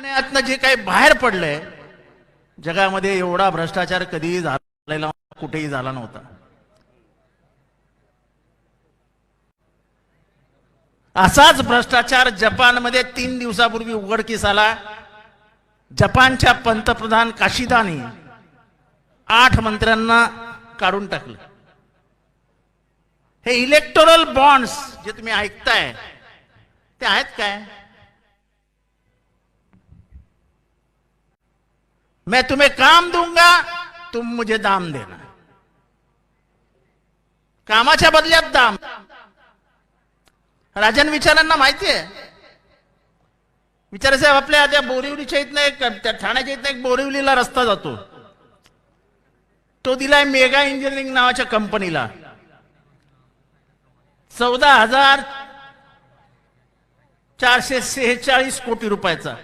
निर्णयातनं जे काही बाहेर पडलंय जगामध्ये एवढा भ्रष्टाचार कधीही झालेला कुठेही झाला नव्हता. असाच भ्रष्टाचार जपानमध्ये तीन दिवसापूर्वी उघडकीस आला जपानच्या पंतप्रधान काशिदानी आठ मंत्र्यांना काढून टाकलं. हे इलेक्टोरल बॉन्ड्स जे तुम्ही ऐकताय ते आहेत काय? मैं तुम्हें काम दूंगा तुम मुझे दाम देना। कामाच्या बदल्यात दाम। राजन विचारांना माहिती आहे. साहेब आपल्या त्या बोरिवलीच्या इथनं एक त्या ठाण्याच्या इथनं एक बोरिवलीला रस्ता जातो. तो दिलाय मेगा इंजिनिअरिंग नावाच्या कंपनीला. चौदा हजार चारशे सेहेचाळीस कोटी रुपयाचा.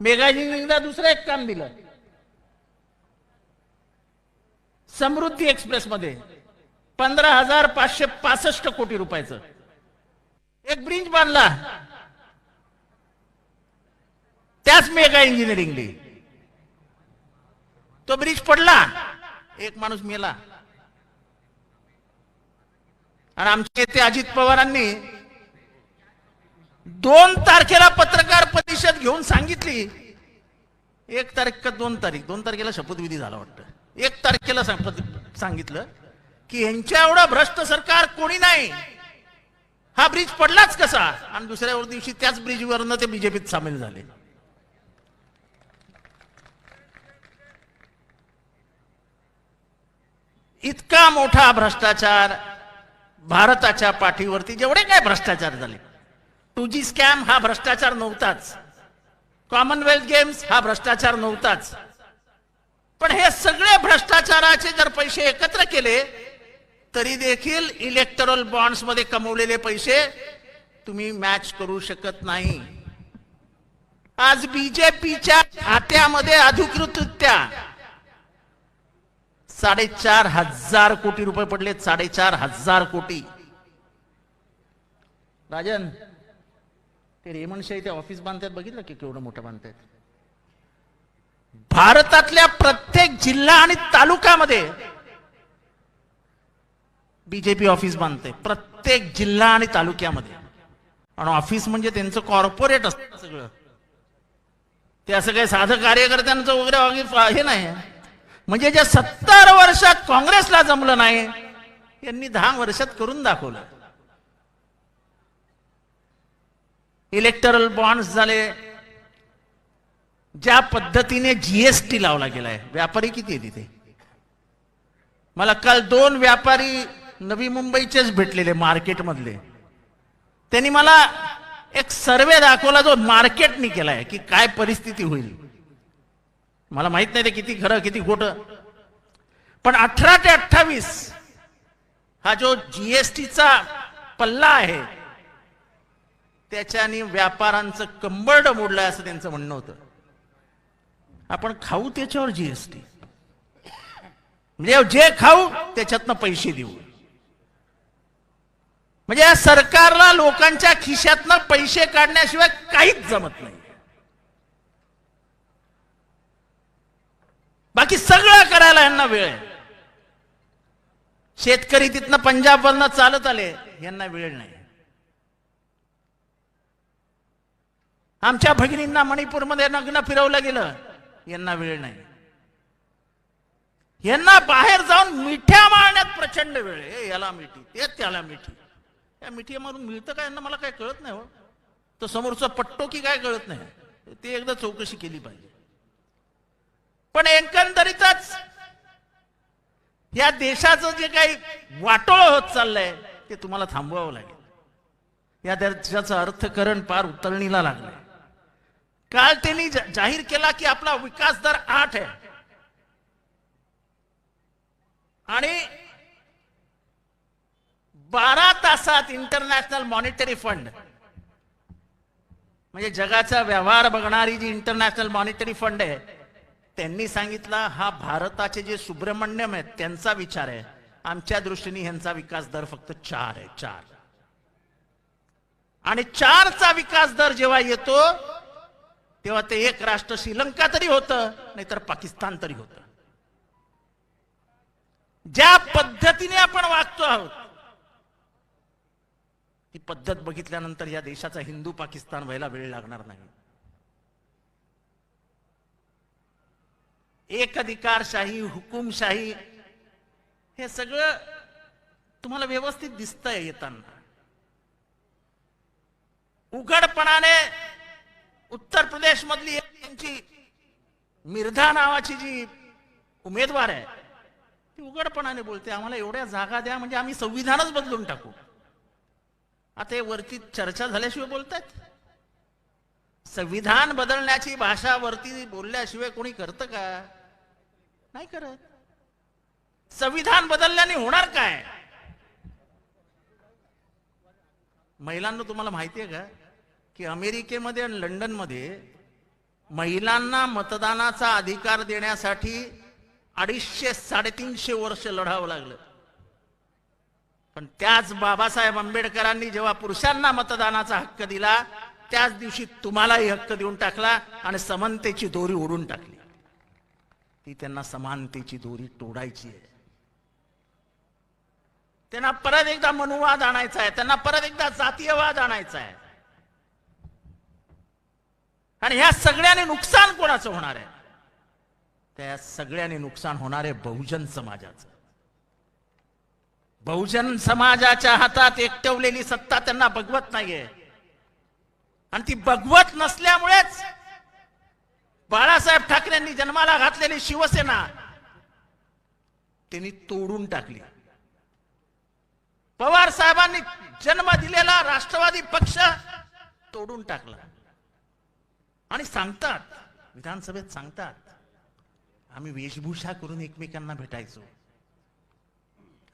मेगा इंजिनिअरिंगला दुसरं एक काम दिलं. समृद्धी एक्सप्रेस मध्ये पंधरा हजार पाचशे पासष्ट कोटी रुपयाचं. एक ब्रिज बांधला. त्याच मेगा इंजिनिअरिंगली. तो ब्रिज पडला. एक माणूस मेला. आणि आमचे नेते अजित पवारांनी दोन तारखेला पत्रकार परिषद घेऊन सांगितली. एक तारीख का दोन तारीख? दोन तारखेला शपथविधी झाला वाटतं. एक तारखेला सांगितलं की यांच्या एवढं भ्रष्ट सरकार कोणी नाही? हा ब्रिज पडलाच कसा? आणि दुसऱ्या दिवशी त्याच ब्रिजवरनं ते बीजेपीत सामील झाले. इतका मोठा भ्रष्टाचार भारताच्या पाठीवरती जेवढे काय भ्रष्टाचार झाले टू जी स्कॅम हा भ्रष्टाचार नव्हताच. कॉमनवेल्थ गेम्स हा भ्रष्टाचार नव्हताच. पण हे सगळे भ्रष्टाचाराचे जर पैसे एकत्र केले तरी देखील इलेक्टरल बॉन्ड्समध्ये कमवलेले पैसे तुम्ही मॅच करू शकत नाही. आज बीजेपीच्या खात्यामध्ये अधिकृतरित्या साडेचार हजार कोटी रुपये पडले साडेचार हजार कोटी. राजन ते रेमंडशाही ते ऑफिस बांधतात बघितलं की केवढं मोठं बांधतात? भारतातल्या प्रत्येक जिल्हा आणि तालुक्यामध्ये बीजेपी ऑफिस बांधते प्रत्येक जिल्हा आणि तालुक्यामध्ये. आणि ऑफिस म्हणजे त्यांचं कॉर्पोरेट असतं सगळं. ते असं काही साधं कार्यकर्त्यांचं वगैरे हे नाही. म्हणजे ज्या सत्तर वर्षात काँग्रेसला जमलं नाही यांनी दहा वर्षात करून दाखवलं. इलेक्टरल बॉन्ड्स झाले. ज्या पद्धतीने जीएसटी लावला गेलाय. व्यापारी किती आहे तिथे? मला काल दोन व्यापारी नवी मुंबईचेच भेटलेले मार्केटमधले. त्यांनी मला एक सर्वे दाखवला जो मार्केटनी केलाय की काय परिस्थिती होईल. मला माहीत नाही ते किती खरं किती खोट. पण अठरा ते अठ्ठावीस हा जो जीएसटीचा पल्ला आहे त्याच्याने व्यापारांचं कंबरड मोडलंय असं त्यांचं म्हणणं होतं. आपण खाऊ त्याच्यावर जीएसटी म्हणजे जे खाऊ त्याच्यातनं पैसे देऊ. म्हणजे या सरकारला लोकांच्या खिशातनं पैसे काढण्याशिवाय काहीच जमत नाही. बाकी सगळं करायला यांना वेळ आहे. शेतकरी तिथनं पंजाबवरनं चालत आले यांना वेळ नाही. आमच्या भगिनींना मणिपूरमध्ये नग्न फिरवलं गेलं. यांना वेळ नाही. यांना बाहेर जाऊन मिठ्या मारण्यात प्रचंड वेळ आहे. हे याला मिठी ते त्याला मिठी. या मिठी मारून मिळतं काय यांना? मला काय कळत नाही हो. तो समोरचा पट्टो की काय कळत नाही. ते एकदा चौकशी केली पाहिजे. पण एकंदरीतच या देशाचं जे काही वाटोळ होत चाललंय ते तुम्हाला थांबवावं लागेल. या देशाचं अर्थकरण पार उतरणीला लागलंय. काल त्यांनी जाहीर केला की आपला विकास दर आठ आहे. आणि बारा तासात इंटरनॅशनल मॉनिटरी फंड म्हणजे जगाचा व्यवहार बघणारी जी इंटरनॅशनल मॉनिटरी फंड आहे त्यांनी सांगितलं हा भारताचे जे सुब्रमण्यम आहेत त्यांचा विचार आहे. आमच्या दृष्टीने ह्यांचा विकास दर फक्त चार आहे चार. आणि चारचा विकास दर जेव्हा येतो तेव्हा ते एक राष्ट्र श्रीलंका तरी होतं नाहीतर पाकिस्तान तरी होतं. ज्या पद्धतीने आपण वागतो आहोत ती पद्धत बघितल्यानंतर या देशाचा हिंदू पाकिस्तान व्हायला वेळ लागणार नाही. एक अधिकारशाही हुकुमशाही हे सगळं तुम्हाला व्यवस्थित दिसतंय येताना. उघडपणाने प्रदेश मधली त्यांची मिर्धा नावाची जी उमेदवार आहे ती उघडपणाने बोलते आम्हाला एवढ्या जागा द्या म्हणजे आम्ही संविधानच बदलून टाकू. आता हे वरती चर्चा झाल्याशिवाय बोलतायत. संविधान बदलण्याची भाषा वरती बोलल्याशिवाय कोणी करतं का? नाही करत. संविधान बदलल्याने होणार काय? महिलांना तुम्हाला माहिती आहे का? की अमेरिकेमध्ये आणि लंडनमध्ये महिलांना मतदानाचा अधिकार देण्यासाठी अडीचशे साडेतीनशे वर्ष लढावं लागलं. पण त्याच बाबासाहेब आंबेडकरांनी जेव्हा पुरुषांना मतदानाचा हक्क दिला त्याच दिवशी तुम्हालाही हक्क देऊन टाकला आणि समानतेची दोरी ओढून टाकली. ती त्यांना समानतेची दोरी तोडायची आहे. त्यांना परत एकदा मनुवाद आणायचा आहे त्यांना परत एकदा जातीयवाद आणायचा आहे. आणि ह्या सगळ्याने नुकसान कोणाचं होणार आहे? त्या सगळ्याने नुकसान होणार आहे बहुजन समाजाचं. बहुजन समाजाच्या हातात एकटवलेली सत्ता त्यांना बघवत नाहीये. आणि ती बघवत नसल्यामुळेच बाळासाहेब ठाकरेंनी जन्माला घातलेली शिवसेना त्यांनी तोडून टाकली. पवार साहेबांनी जन्म दिलेला राष्ट्रवादी पक्ष तोडून टाकला. आणि सांगतात विधानसभेत सांगतात आम्ही वेशभूषा करून एकमेकांना भेटायचो.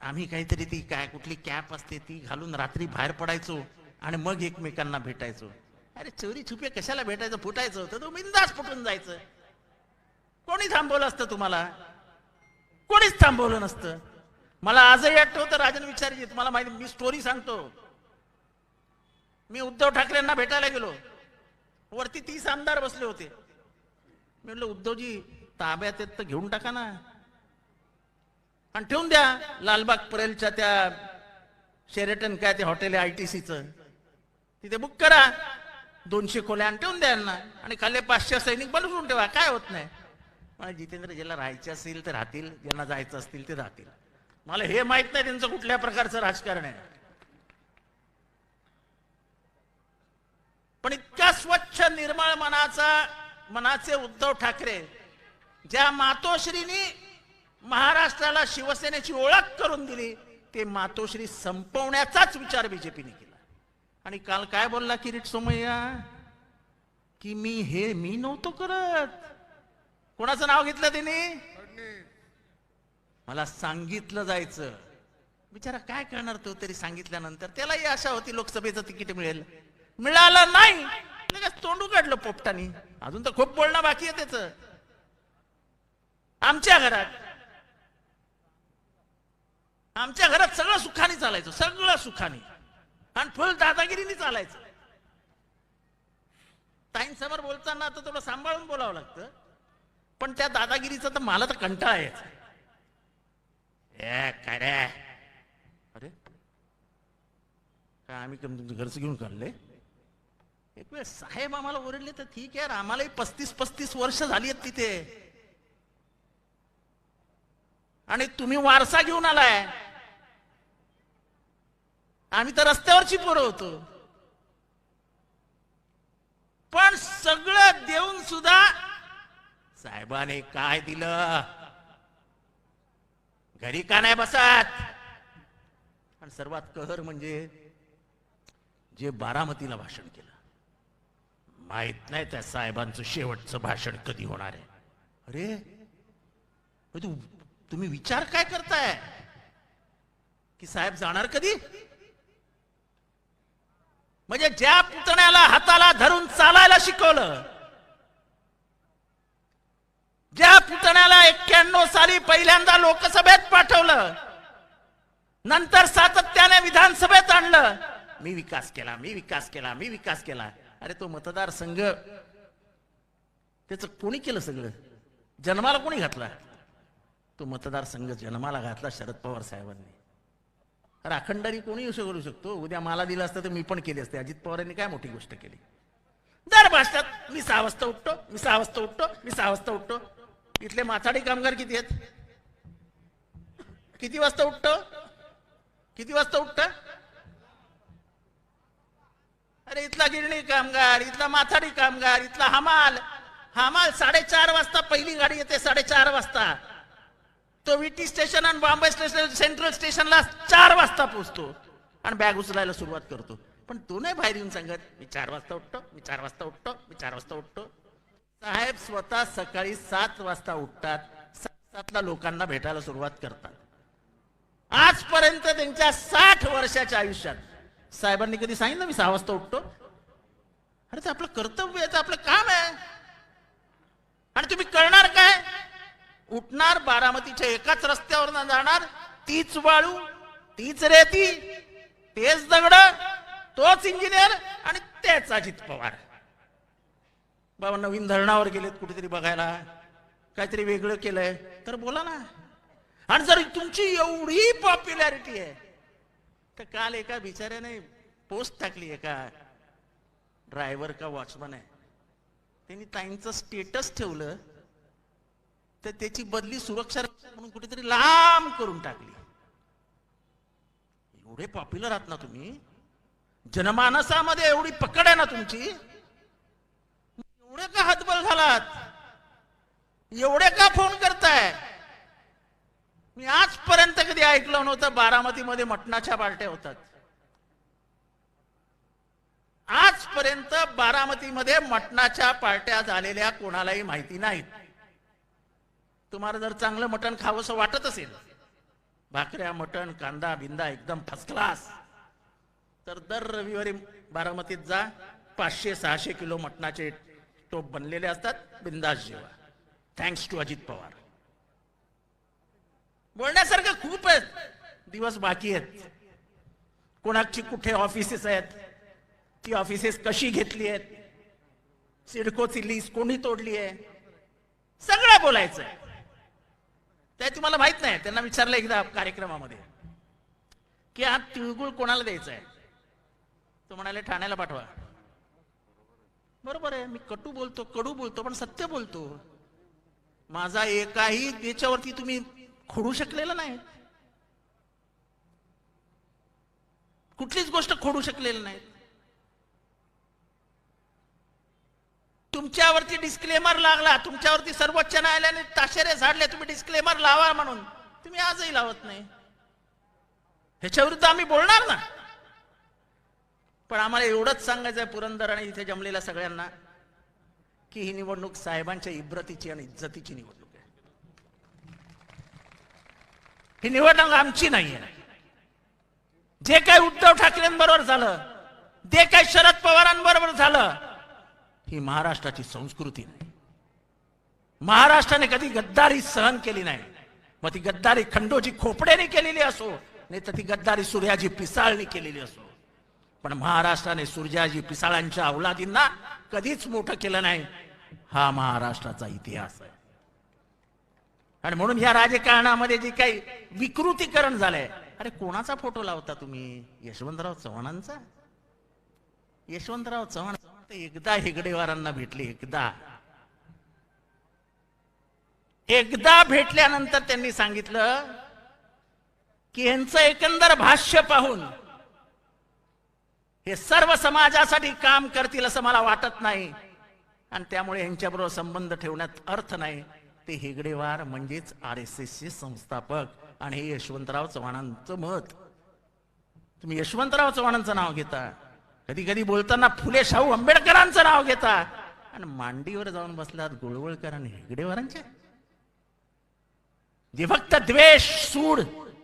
आम्ही काहीतरी ती काय कुठली कॅप असते ती घालून रात्री बाहेर पडायचो आणि मग एकमेकांना भेटायचो. अरे चोरी छुपे कशाला भेटायचं? फुटायचं होतं तो बिंदास फुटून जायचं. कोणी थांबवलं असतं तुम्हाला? कोणीच थांबवलं नसतं. मला आजही आठवतं राजन विचारजी तुम्हाला माहिती मी स्टोरी सांगतो. मी उद्धव ठाकरेंना भेटायला गेलो. वरती तीस आमदार बसले होते. मी म्हटलं उद्धवजी ताब्यात येत तर घेऊन टाका ना. आणि ठेवून द्या लालबाग परेलच्या त्या शेरेटन काय ते हॉटेल आहे आय टी सीचं तिथे बुक करा. दोनशे खोल्या आणि ठेवून द्या यांना. आणि खाली पाचशे सैनिक बनवून ठेवा. काय होत नाही. मला जितेंद्र ज्याला राहायचे असतील तर राहतील. ज्यांना जायचं असतील ते राहतील. मला हे माहीत नाही त्यांचं कुठल्या प्रकारचं राजकारण आहे. पण इतक्या स्वच्छ निर्मळ मनाचा मनाचे उद्धव ठाकरे ज्या मातोश्रीनी महाराष्ट्राला शिवसेनेची ओळख करून दिली ते मातोश्री संपवण्याचाच विचार बीजेपीने केला. आणि काल काय बोलला किरीट सोमय्या? की मी हे मी नव्हतो करत. कोणाचं नाव घेतलं त्यांनी मला सांगितलं जायचं. बिचारा काय करणार तो तरी सांगितल्यानंतर? त्यालाही आशा होती लोकसभेचं तिकीट मिळेल. मिळालं नाही. लगेच तोंड उघडलं पोपटानी. अजून तर खूप बोलणं बाकी आहे त्याच. आमच्या घरात. आमच्या घरात सगळं सुखाने चालायचं सगळं सुखाने. आणि फुल दादागिरीने चालायचं. ताईंसमोर बोलताना आता थोडं सांभाळून बोलावं लागतं. पण त्या दादागिरीचा तर मला तर कंटाळा यायचा. काय रे? अरे? काय आम्ही तुमचं घरचं घेऊन काढले एक वेळ साहेब आम्हाला ओरडले तर ठीक आहे आम्हालाही पस्तीस पस्तीस वर्ष झाली आहेत तिथे. आणि तुम्ही वारसा घेऊन आलाय. आम्ही तर रस्त्यावरची पोरं होतो. पण सगळं देऊन सुद्धा साहेबाने काय दिलं? घरी का नाही बसत? आणि सर्वात कहर म्हणजे जे बारामतीला भाषण केलं. माहीत नाही त्या साहेबांचं शेवटचं भाषण कधी होणार आहे. अरे अरे तू तुम्ही विचार काय करताय? की साहेब जाणार कधी? म्हणजे ज्या पुतण्याला हाताला धरून चालायला शिकवलं ज्या पुतण्याला एक्क्याण्णव साली पहिल्यांदा लोकसभेत पाठवलं नंतर सातत्याने विधानसभेत आणलं मी विकास केला मी विकास केला मी विकास केला. अरे तो मतदारसंघ त्याचं कोणी केलं सगळं? जन्माला कोणी घातला? तो मतदारसंघ जन्माला घातला शरद पवार साहेबांनी. अरे अखंडारी कोणी असं करू शकतो? उद्या मला दिलं असतं तर मी पण केली असते. अजित पवारांनी काय मोठी गोष्ट केली? दर भाषणात मी सहा वाजता उठतो मी सहा वाजता उठतो मी सहा वाजता उठतो. इथले माथाडी कामगार किती आहेत? किती वाजता उठतो? किती वाजता उठतं अरे इथला गिरणी कामगार इथला माथाडी कामगार इथला हमाल. हमाल साडेचार वाजता पहिली गाडी येते साडेचार वाजता. तो विटी स्टेशन आणि बॉम्बे स्टेशन सेंट्रल स्टेशनला चार वाजता पोचतो आणि बॅग उचलायला सुरुवात करतो. पण तो नाही बाहेर येऊन सांगत मी चार वाजता उठतो मी चार वाजता उठतो मी चार वाजता उठतो. साहेब स्वतः सकाळी सात वाजता उठतात सातला लोकांना भेटायला सुरुवात करतात. आजपर्यंत त्यांच्या साठ वर्षाच्या आयुष्यात साहेबांनी कधी सांगितलं मी सहा वाजता उठतो? अरे ते आपलं कर्तव्य आहे ते आपलं काम आहे. आणि तुम्ही करणार काय? उठणार बारामतीच्या एकाच रस्त्यावर जाणार तीच वाळू तीच रेती तेच दगड तोच इंजिनियर आणि तेच अजित पवार. बाबा नवीन धरणावर गेलेत कुठेतरी बघायला. काहीतरी वेगळं केलंय. तर बोला ना. आणि जर तुमची एवढी पॉप्युलॅरिटी आहे तर काल एका बिचाऱ्याने पोस्ट टाकली एका ड्रायव्हर का वॉचमन आहे. त्यांनी ताईंचं स्टेटस ठेवलं तर त्याची बदली सुरक्षा रक्षक म्हणून कुठेतरी लांब करून टाकली. एवढे पॉप्युलर आहात ना तुम्ही? जनमानसामध्ये एवढी पकड आहे ना तुमची? एवढे का हतबल झालात एवढे का फोन करताय? मी आजपर्यंत कधी ऐकलं नव्हतं बारामतीमध्ये मटणाच्या पार्ट्या होतात. आजपर्यंत बारामतीमध्ये मटणाच्या पार्ट्या झालेल्या कोणालाही माहिती नाहीत. तुम्हाला जर चांगलं मटण खावंसं वाटत असेल भाकऱ्या मटण कांदा बिंदा एकदम फर्स्ट क्लास तर दर रविवारी बारामतीत जा पाचशे सहाशे किलो मटणाचे टोप बनलेले असतात बिंदास जेवा. Thanks to Ajit Pawar. बोलण्यासारखं खूप आहेत. दिवस बाकी आहेत. कोणाची कुठे ऑफिसेस आहेत? ती ऑफिसेस कशी घेतली आहेत? सिडकोची लीज कोणी तोडली आहे? सगळं बोलायचं आहे. ते तुम्हाला माहीत नाही. त्यांना विचारलं एकदा कार्यक्रमामध्ये की हा तिळगुळ कोणाला द्यायचा आहे? तो म्हणाले ठाण्याला पाठवा. बरोबर आहे. मी कटू बोलतो कडू बोलतो पण सत्य बोलतो. माझा एकाही त्याच्यावरती तुम्ही खोडू शकलेला नाही. कुठलीच गोष्ट खोडू शकलेली नाही. तुमच्यावरती डिस्क्लेमर लागला तुमच्यावरती सर्वोच्च न्यायालयाने ताशेरे झाडले तुम्ही डिस्क्लेमर लावा म्हणून. तुम्ही आजही लावत नाही. ह्याच्या विरुद्ध आम्ही बोलणार ना. पण आम्हाला एवढंच सांगायचं आहे पुरंदर आणि इथे जमलेल्या सगळ्यांना की ही निवडणूक साहेबांच्या इब्रतीची आणि इज्जतीची निवडणूक आहे ही निवडणूक आमची नाही आहे जे काही उद्धव ठाकरेंबरोबर झालं जे काही शरद पवारांबरोबर झालं ही महाराष्ट्राची संस्कृती नाही. महाराष्ट्राने कधी गद्दारी सहन केली नाही. मग ती गद्दारी खंडोजी खोपड्याने केलेली असो नाही तर ती गद्दारी सूर्याजी पिसाळने केलेली असो. पण महाराष्ट्राने सूर्याजी पिसाळांच्या अवलादींना कधीच मोठं केलं नाही. हा महाराष्ट्राचा इतिहास आहे. आणि म्हणून ह्या राजकारणामध्ये जे काही विकृतीकरण झालंय अरे कोणाचा फोटो लावता तुम्ही? यशवंतराव चव्हाणांचा? यशवंतराव चव्हाण एकदा हेगडेवारांना भेटले एकदा. एकदा भेटल्यानंतर त्यांनी सांगितलं की यांचं एकंदर भाष्य पाहून हे सर्व समाजासाठी काम करतील असं मला वाटत नाही. आणि त्यामुळे यांच्याबरोबर संबंध ठेवण्यात अर्थ नाही. ते हेगडेवार म्हणजेच आर एस एसचे संस्थापक आणि हे यशवंतराव चव्हाणांचं मत. तुम्ही यशवंतराव चव्हाणांचं नाव घेता. कधी कधी बोलताना फुले शाहू आंबेडकरांचं नाव घेता. आणि मांडीवर जाऊन बसलात गोळवळकर आणि हेगडेवारांचे. जे फक्त द्वेष सूड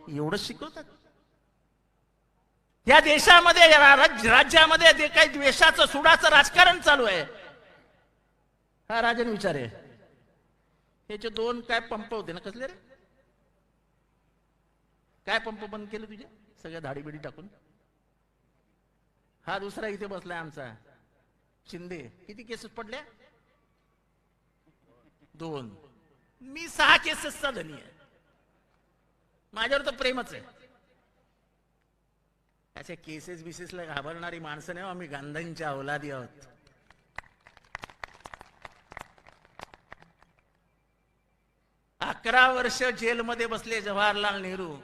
एवढं शिकवतात. या देशामध्ये या राज- राज्यामध्ये जे काही द्वेषाचं सुडाचं राजकारण चालू आहे. हा राजन विचारे याचे दोन काय पंप होते ना कसले रे? काय पंप बंद केले तुझे? सगळ्या धाडी बिडी टाकून. हा दुसरा इथे बसलाय आमचा. शिंदे. किती केसेस पडल्या? दोन. मी सहा केसेसचा धनी आहे माझ्यावर तर प्रेमच आहे. अशा केसेस बिसेसला घाबरणारी माणसं नाही हो, आम्ही गांधांच्या अवलादी आहोत. अकरा वर्ष जेलमध्ये बसले जवाहरलाल नेहरू.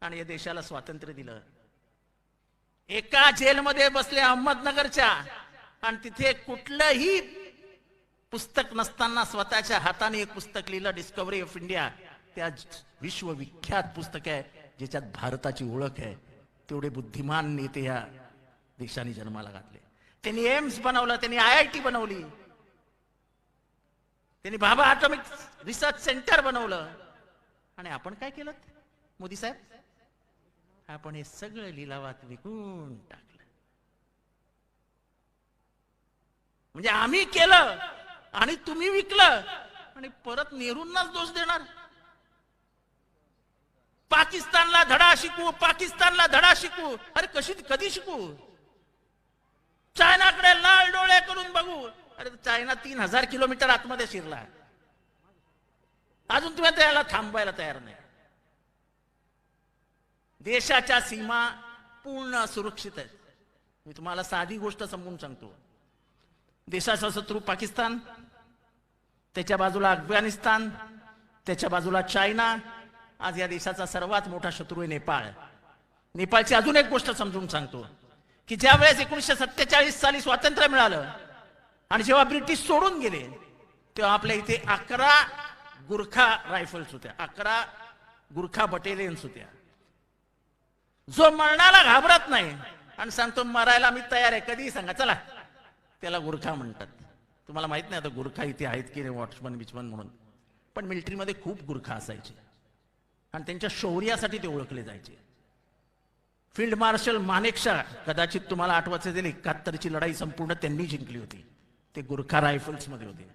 आणि या देशाला स्वातंत्र्य दिलं. एका जेलमध्ये बसले अहमदनगरच्या. आणि तिथे कुठलंही पुस्तक नसताना स्वतःच्या हाताने एक पुस्तक लिहिलं डिस्कवरी ऑफ इंडिया त्या विश्वविख्यात पुस्तक आहे ज्याच्यात भारताची ओळख आहे. तेवढे बुद्धिमान नेते या देशाने जन्माला घातले. त्यांनी एम्स बनवलं त्यांनी आय आय टी बनवली. त्यांनी बाबा ॲटॉमिक रिसर्च सेंटर बनवलं. आणि आपण काय केलं? मोदी साहेब आपण हे सगळं लिलावात विकून टाकलं. म्हणजे आम्ही केलं आणि तुम्ही विकलं. आणि परत नेहरूंनाच दोष देणार. पाकिस्तानला धडा शिकू पाकिस्तानला धडा शिकू. अरे कशी कधी शिकू? चायनाकडे लाल डोळे करून बघू. अरे चायना तीन हजार किलोमीटर आतमध्ये शिरला. अजून तुम्ही त्याला थांबवायला तयार नाही. देशाच्या सीमा पूर्ण सुरक्षित आहेत. मी तुम्हाला साधी गोष्ट समजून सांगतो. देशाचा शत्रू पाकिस्तान त्याच्या बाजूला अफगाणिस्तान त्याच्या बाजूला चायना आज या देशाचा सर्वात मोठा शत्रू आहे नेपाळ. नेपाळची अजून एक गोष्ट समजून सांगतो की ज्या वेळेस एकोणीसशे सत्तेचाळीस साली स्वातंत्र्य मिळालं आणि जेव्हा ब्रिटिश सोडून गेले तेव्हा आपल्या इथे अकरा गुरखा रायफल्स होत्या अकरा गुरखा बटेलियन्स होत्या. जो मरणाला घाबरत नाही आणि सांगतो मरायला मी तयार आहे. कधीही सांगा चला. त्याला गुरखा म्हणतात. तुम्हाला माहीत नाही आता गुरखा इथे आहेत की रे वॉचमन बिचमन म्हणून. पण मिलिटरीमध्ये खूप गुरखा असायचे. आणि त्यांच्या शौर्यासाठी ते ओळखले जायचे. फील्ड मार्शल मानेकशा कदाचित तुम्हाला आठवत असेल एकाहत्तरची लढाई संपूर्ण त्यांनी जिंकली होती. ते गुरखा रायफल्समध्ये होते.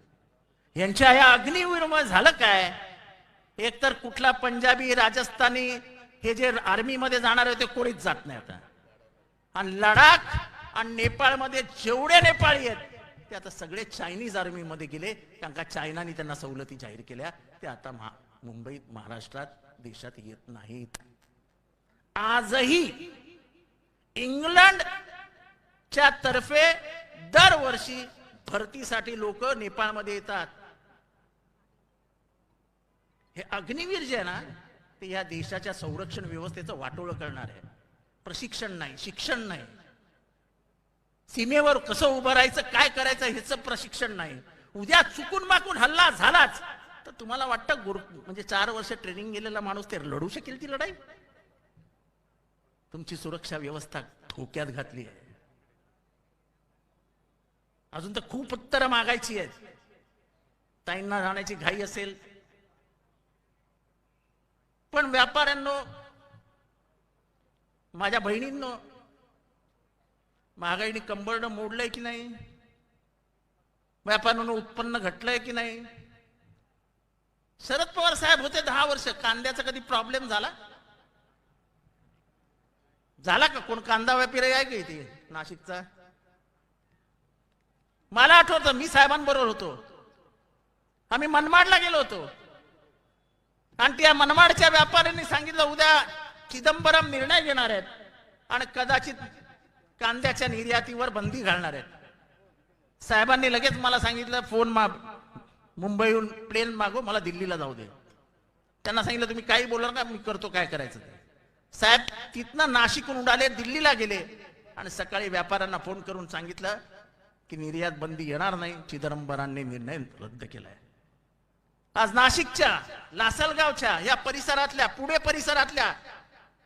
यांच्या या अग्निवीरमुळे झालं काय? एकतर कुठला पंजाबी राजस्थानी हे जे आर्मीमध्ये जाणार होते कोणीच जात नाही आता. आणि लडाख आणि नेपाळमध्ये जेवढे नेपाळी आहेत ते आता सगळे चायनीज आर्मीमध्ये गेले. त्यांना चायनाने त्यांना सवलती जाहीर केल्या. ते आता महा मुंबईत महाराष्ट्रात देशात येत नाहीत. आजही इंग्लंडच्या तर्फे दरवर्षी भरतीसाठी लोक नेपाळमध्ये येतात. हे अग्निवीर जे आहे ना ते या देशाच्या संरक्षण व्यवस्थेचं वाटोळ करणार आहे. प्रशिक्षण नाही शिक्षण नाही. सीमेवर कसं उभं राहायचं काय करायचं ह्याचं प्रशिक्षण नाही. उद्या चुकून माकून हल्ला झालाच तर तुम्हाला वाटतं गुरु म्हणजे चार वर्ष ट्रेनिंग गेलेला माणूस ते लढू शकेल ती लढाई? तुमची सुरक्षा व्यवस्था धोक्यात घातली आहे. अजून तर खूप उत्तरं मागायची आहेत. ताईंना राहण्याची घाई असेल. पण व्यापाऱ्यांनो माझ्या बहिणींनो महागाईने कंबरडं मोडलंय की नाही? व्यापाऱ्यांनो उत्पन्न घटलंय की नाही? शरद पवार साहेब होते दहा वर्ष. कांद्याचा कधी प्रॉब्लेम झाला? झाला का? कोण कांदा व्यापारी आहे का इथे? नाशिकचा? मला आठवतं मी साहेबांबरोबर होतो. आम्ही मनमाडला गेलो होतो. आणि त्या मनमाडच्या व्यापाऱ्यांनी सांगितलं उद्या चिदंबरम निर्णय घेणार आहेत आणि कदाचित कांद्याच्या निर्यातीवर बंदी घालणार आहेत. साहेबांनी लगेच मला सांगितलं फोन मा मुंबईहून प्लेन मागो मला दिल्लीला जाऊ दे. त्यांना सांगितलं तुम्ही काही बोलणार का? मी करतो काय करायचं ते. साहेब तिथनं नाशिकहून उडाले दिल्लीला गेले आणि सकाळी व्यापाऱ्यांना फोन करून सांगितलं की निर्यात बंदी येणार नाही. चिदंबरांनी निर्णय रद्द केलाय. आज नाशिकच्या लासलगावच्या या परिसरातल्या पुणे परिसरातल्या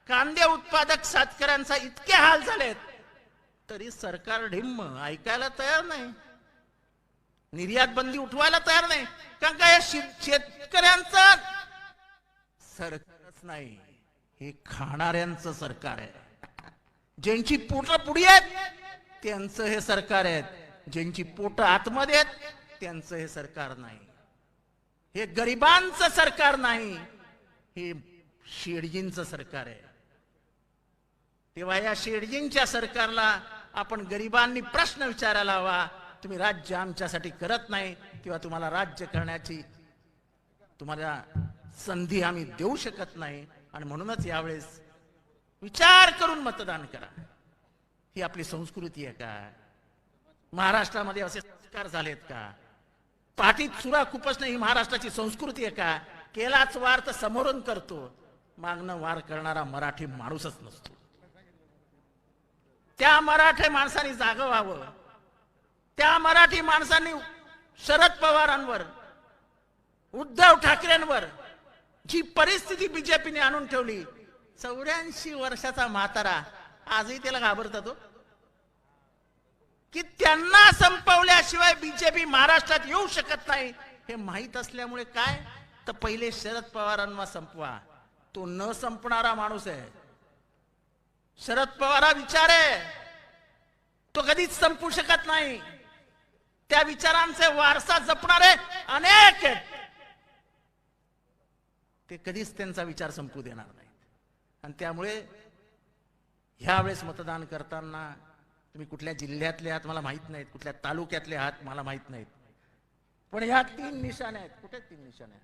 कांदे उत्पादक शेतकऱ्यांचा इतके हाल झालेत तरी सरकार ढिम्म ऐकायला तयार नाही. निर्यात बंदी उठवायला तयार नाही. कारण का या शेतकऱ्यांचं सरकारच नाही हे खाणाऱ्यांचं सरकार आहे. ज्यांची पोट पुढी आहेत त्यांचं हे सरकार आहे. ज्यांची पोट आतमध्ये आहेत त्यांचं हे सरकार नाही. हे गरिबांचं सरकार नाही हे शेडजींचं सरकार आहे. तेव्हा या शेडजींच्या सरकारला आपण गरिबांनी प्रश्न विचारायला हवा तुम्ही राज्य आमच्यासाठी करत नाही किंवा तुम्हाला राज्य करण्याची तुम्हाला संधी आम्ही देऊ शकत नाही. आणि म्हणूनच यावेळेस विचार करून मतदान करा. ही आपली संस्कृती आहे का? महाराष्ट्रामध्ये असे संस्कार झालेत का? पाठीत सुरा खुपसणं ही महाराष्ट्राची संस्कृती आहे का? केलाच वार तर समोरून करतो. मागणं वार करणारा मराठी माणूसच नसतो. त्या मराठी माणसाने जाग व्हावं. त्या मराठी माणसांनी शरद पवारांवर उद्धव ठाकरेंवर जी परिस्थिती बीजेपीने आणून ठेवली चौऱ्याऐंशी वर्षाचा म्हातारा आजही त्याला घाबरतात तो की त्यांना संपवल्याशिवाय बीजेपी महाराष्ट्रात येऊ शकत नाही. हे माहीत असल्यामुळे काय? तर पहिले शरद पवारांना संपवा. तो न संपणारा माणूस आहे. शरद पवार विचार आहे. तो कधीच संपू शकत नाही. त्या विचारांचे वारसा जपणारे अनेक आहेत. ते कधीच त्यांचा विचार संपू देणार नाहीत. आणि त्यामुळे ह्यावेळेस मतदान करताना तुम्ही कुठल्या जिल्ह्यातले आहात मला माहीत नाहीत कुठल्या तालुक्यातले आहात मला माहीत नाहीत. पण ह्या तीन निशाण्या आहेत. कुठे तीन निशाण्या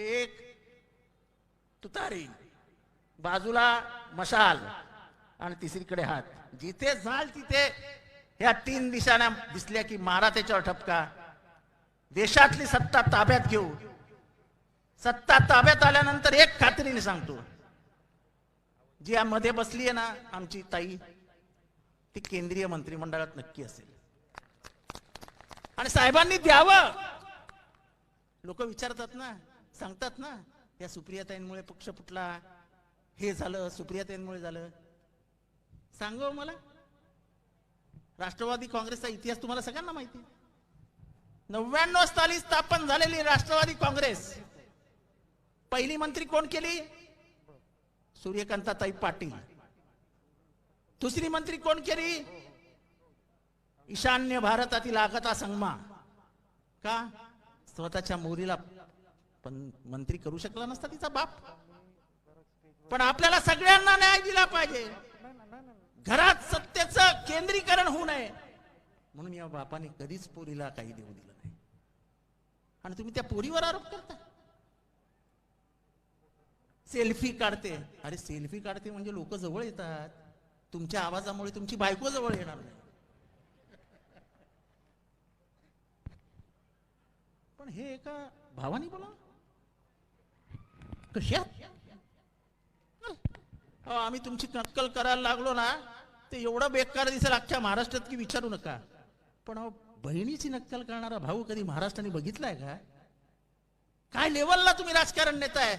एक तुतारी बाजूला मशाल आणि तिसरीकडे हात. जिथे जाल तिथे ह्या तीन निशाण्या दिसल्या की मारा त्याच्यावर ठपका. देशातली सत्ता ताब्यात घेऊ. सत्ता ताब्यात आल्यानंतर एक खात्रीने सांगतो. जी यामध्ये बसली आहे ना आमची ताई ती केंद्रीय मंत्रिमंडळात नक्की असेल. आणि साहेबांनी द्यावं. लोक विचारतात ना सांगतात ना या सुप्रियाताईंमुळे पक्ष फुटला हे झालं सुप्रियाताईंमुळे झालं. सांग मला? राष्ट्रवादी काँग्रेसचा इतिहास तुम्हाला सगळ्यांना माहिती नव्याण्णव साली स्थापन झालेली राष्ट्रवादी काँग्रेस. पहिली मंत्री कोण केली? सूर्यकांताताई पाटील. दुसरी मंत्री कोण केली? ईशान्य भारतातील आगता संगमा. का? स्वतःच्या मोरीला पण मंत्री करू शकला नसता तिचा बाप. पण आपल्याला सगळ्यांना न्याय दिला पाहिजे. घरात सत्तेचं केंद्रीकरण होऊ नये. म्हणून या बापाने कधीच पोरीला काही देऊ दिलं नाही. आणि तुम्ही त्या पोरीवर आरोप करता. सेल्फी काढते. अरे सेल्फी काढते म्हणजे लोक जवळ येतात. तुमच्या आवाजामुळे तुमची बायको जवळ येणार नाही. पण हे एका भावानी बोला. कशात अहो, आम्ही तुमची नक्कल करायला लागलो ना ते एवढं बेकार दिसेल अख्ख्या महाराष्ट्रात की विचारू नका. पण अहो, बहिणीची नक्कल करणारा भाऊ कधी महाराष्ट्राने बघितलाय का? काय लेवलला तुम्ही राजकारण नेताय?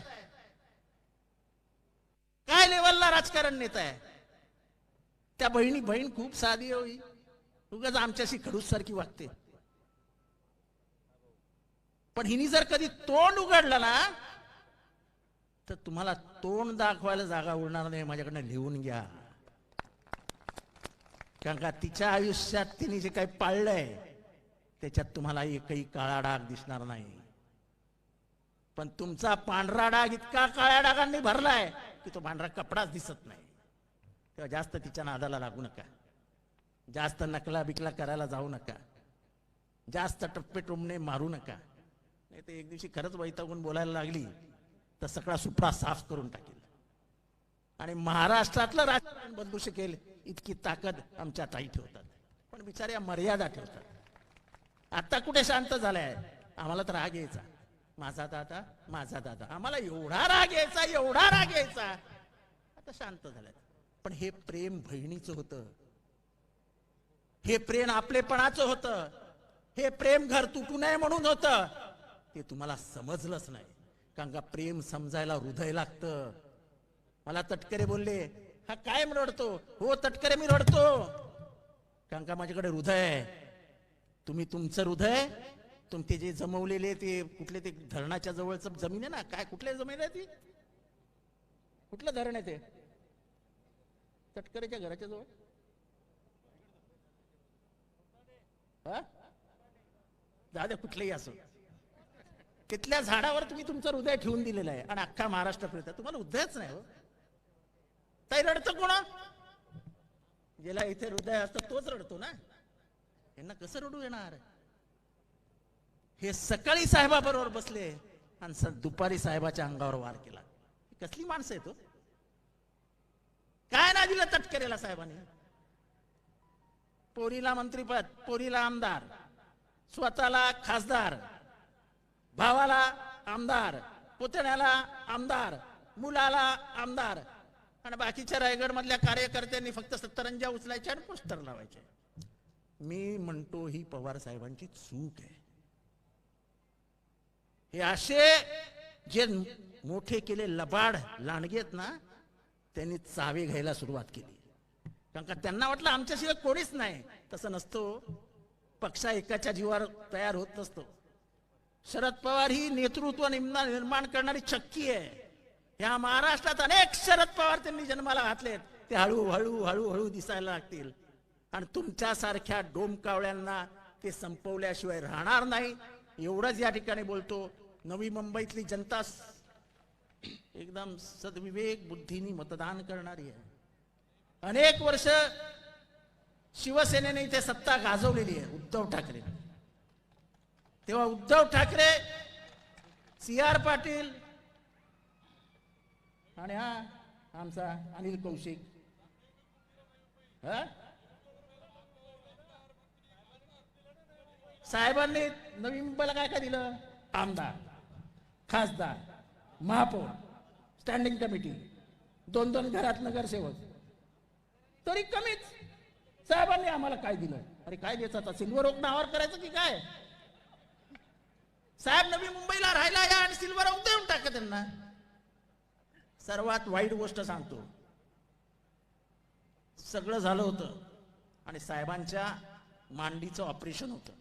काय लेवलला राजकारण नेताय? त्या बहिणी बहीण खूप साधी होई. उगाच आमच्याशी खडूस सारखी वागते. पण हिनी जर कधी तोंड उघडलं ना तर तुम्हाला तोंड दाखवायला जागा उरणार नाही माझ्याकडनं लिहून घ्या. कारण का तिच्या आयुष्यात तिने जे काही पाळलंय त्याच्यात तुम्हाला एकही काळा डाग दिसणार नाही. पण तुमचा पांढरा डाग इतका काळ्या डागांनी भरलाय की तो पांढरा कपडाच दिसत नाही. तेव्हा जास्त तिच्या नादाला लागू नका. जास्त नकला बिकला करायला जाऊ नका. जास्त टप्पे टोमणे मारू नका. नाही तर एक दिवशी खरंच वैतागून बोलायला लागली तर सगळा सुपडा साफ करून टाकेल. आणि महाराष्ट्रातलं राजकारण बदलू शकेल इतकी ताकद आमच्या ताई ठेवतात. पण बिचाऱ्या मर्यादा ठेवतात. आता कुठे शांत झालाय? आम्हाला तर राग यायचा. माझा दादा माझा दादा. आम्हाला एवढा राग यायचा एवढा राग यायचा. आता शांत झालाय पण हे प्रेम बहिणीचं होतं. हे प्रेम आपलेपणाचं होतं. हे प्रेम घर तुटू नये म्हणून होतं. ते तुम्हाला समजलंच नाही. कारण का प्रेम समजायला हृदय लागतं. मला तटकरे बोलले हा काय रडतो? हो तटकरे मी रडतो. कारण का माझ्याकडे हृदय आहे. तुम्ही तुमचं हृदय तुमचे जे जमवलेले ते कुठले ते धरणाच्या जवळचं जमीन आहे ना? काय कुठल्या जमीन आहे ती? कुठलं धरण आहे ते? तटकरेच्या घराच्या जवळ? हा? जाऊ कुठलंही असो. तिथल्या झाडावर तुम्ही तुमचं हृदय ठेवून दिलेलं आहे. आणि अख्खा महाराष्ट्र फिरता तुम्हाला हृदयच नाही हो. ताई रडतं कोणा? ज्याला इथे हृदय असतं तोच रडतो ना? यांना कसं रडू येणार? हे सकाळी साहेबाबरोबर बसले आणि दुपारी साहेबाच्या अंगावर वार केला. कसली माणसं आहे हो? काय नाही दिलं तटकरेला साहेबांनी? पोरीला मंत्रीपद पोरीला आमदार स्वतःला खासदार भावाला आमदार पुतण्याला आमदार मुलाला आमदार आणि बाकीच्या रायगड मधल्या कार्यकर्त्यांनी फक्त सत्तरंजा उचलायच्या आणि पोस्टर लावायचे. मी म्हणतो ही पवार साहेबांची चूक आहे. हे असे जे मोठे केले लबाड लांडगेत ना त्यांनी चावे घ्यायला सुरुवात केली. कारण का त्यांना वाटलं आमच्याशिवाय कोणीच नाही. तसं नसतो. पक्षा एकाच्या जीवावर तयार होत नसतो. शरद पवार ही नेतृत्व निम्ना- निर्माण करणारी चक्की आहे. या महाराष्ट्रात अनेक शरद पवार त्यांनी जन्माला घातलेत. ते हळूहळू हळूहळू दिसायला लागतील. आणि तुमच्यासारख्या डोमकावळ्यांना ते संपवल्याशिवाय राहणार नाही. एवढंच या ठिकाणी बोलतो. नवी मुंबईतली जनता एकदम सद्विवेक बुद्धीनी मतदान करणारी आहे. अनेक वर्ष शिवसेनेने इथे सत्ता गाजवलेली आहे उद्धव ठाकरे. तेव्हा उद्धव ठाकरे सी आर पाटील आणि हा आमचा अनिल कौशिक. हा? साहेबांनी नवीन मुंबईला काय काय दिलं? आमदार खासदार. महापौर स्टँडिंग कमिटी दोन दोन घरात नगरसेवक. तरी कमीच. साहेबांनी आम्हाला काय दिलं अरे काय द्यायचं आता सिल्वर ओक नावावर करायचं की काय? साहेब नवी मुंबईला राहायला या आणि सिल्वर ओक देऊन टाका त्यांना. सर्वात वाईट गोष्ट सांगतो. सगळं झालं होतं आणि साहेबांच्या मांडीचं ऑपरेशन होतं.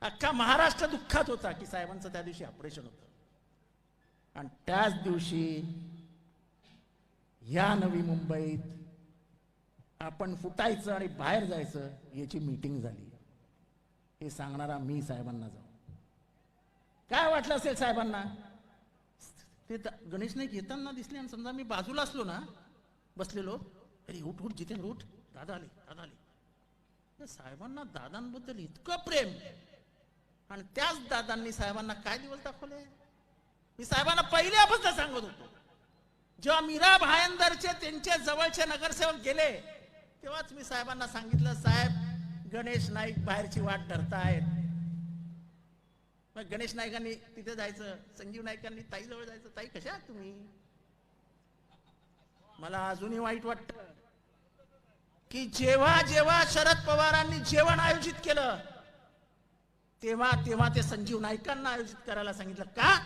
अख्खा महाराष्ट्र दुःखात होता की साहेबांचं त्या दिवशी ऑपरेशन होतं. आणि त्याच दिवशी या नवी मुंबईत आपण फुटायचं आणि बाहेर जायचं याची मीटिंग झाली. हे सांगणारा मी साहेबांना जाऊ काय वाटलं असेल साहेबांना? ते गणेश नाईक येताना दिसले आणि समजा मी बाजूला असलो ना बसलेलो अरे उठ उठ जितेंद्र उठ. दादा आले दादा आले. साहेबांना दादांबद्दल इतकं प्रेम. आणि त्याच दादांनी साहेबांना काय दिवस दाखवले? मी साहेबांना पहिल्यापासून सांगत होतो. जेव्हा मीरा भायंदरचे त्यांच्या जवळचे नगरसेवक गेले तेव्हाच मी साहेबांना सांगितलं साहेब गणेश नाईक बाहेरची वाट धरतायत. मग गणेश नाईकांनी तिथे जायचं संजीव नाईकांनी ताईजवळ जायचं ताई कशा आहात तुम्ही? मला अजूनही वाईट वाटत की जेव्हा जेव्हा शरद पवारांनी जेवण आयोजित केलं तेव्हा तेव्हा ते संजीव नाईकांना आयोजित करायला सांगितलं. का?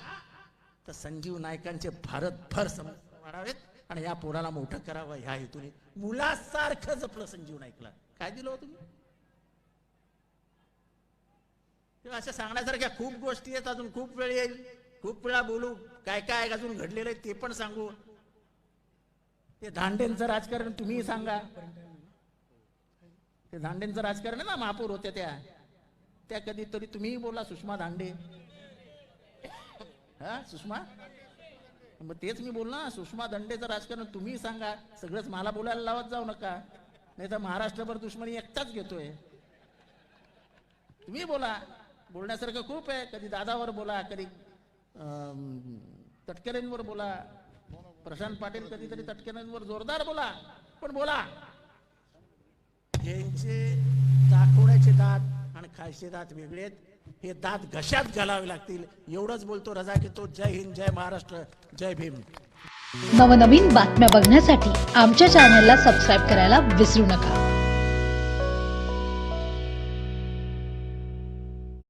तर संजीव नायकांचे भारतभर सम वाढावेत आणि या पोराला मोठं करावं ह्या हेतूने. मुलासारखं जपलं संजीव नाईकला काय दिलं हो तुम्ही? तेव्हा अशा सांगण्यासारख्या खूप गोष्टी आहेत अजून खूप वेळ येईल. खूप वेळा बोलू काय काय अजून घडलेलं आहे ते पण सांगू. ते धांडेंचं राजकारण तुम्ही सांगा. ते धांडेंचं राजकारण आहे ना महापौर होत्या त्या. त्या कधीतरी तुम्ही बोला सुषमा धांडे. हा सुषमा? मग तेच मी बोल ना सुषमा दंडेचं राजकारण तुम्ही सांगा. सगळंच मला बोलायला लावत जाऊ नका. नाही तर महाराष्ट्रभर दुश्मनी एकटाच घेतोय. तुम्ही बोला. बोलण्यासारखं खूप आहे. कधी दादावर बोला कधी अं, तटकरेंवर बोला. प्रशांत पाटील कधीतरी तटकरेंवर जोरदार बोला. पण बोला. यांचे दाखवण्याचे दात आणि खायचे दात वेगळे आहेत. हे दात घशात घालावे लागतील. एवढंच बोलतो रजा घेतो जय हिंद जय महाराष्ट्र जय भीम. नवनवीन बातम्या बघण्यासाठी आमच्या चॅनलला सबस्क्राईब करायला विसरू नका.